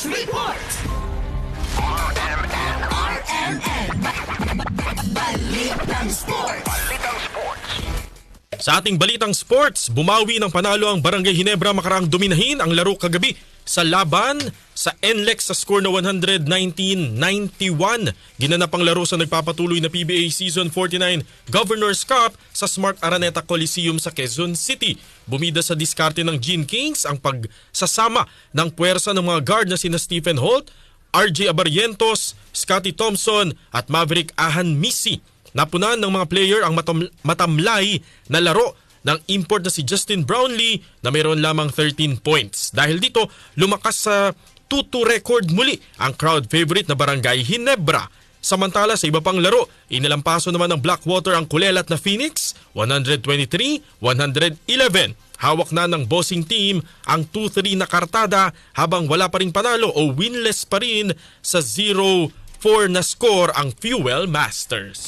Sports Report! RMN! RMN! Balitang Sports! Sa ating balitang sports, bumawi ng panalo ang Barangay Hinebra makarang dominahin ang laro kagabi sa laban sa NLEX sa score na 119-91. Ginanap ang laro sa nagpapatuloy na PBA Season 49 Governor's Cup sa Smart Araneta Coliseum sa Quezon City. Bumida sa diskarte ng Gene Kings ang pagsasama ng puwersa ng mga guard na sina Stephen Holt, RJ Abarientos, Scotty Thompson at Maverick Ahan Misi. Napunan ng mga player ang matam- matamlay na laro ng import na si Justin Brownlee na mayroon lamang 13 points. Dahil dito, lumakas sa 2-2 record muli ang crowd favorite na Barangay Hinebra. Samantala sa iba pang laro, inilampaso naman ng Blackwater ang kulelat na Phoenix 123-111. Hawak na ng bossing team ang 2-3 na kartada habang wala pa rin panalo o winless pa rin sa 0-4 na score ang Fuel Masters.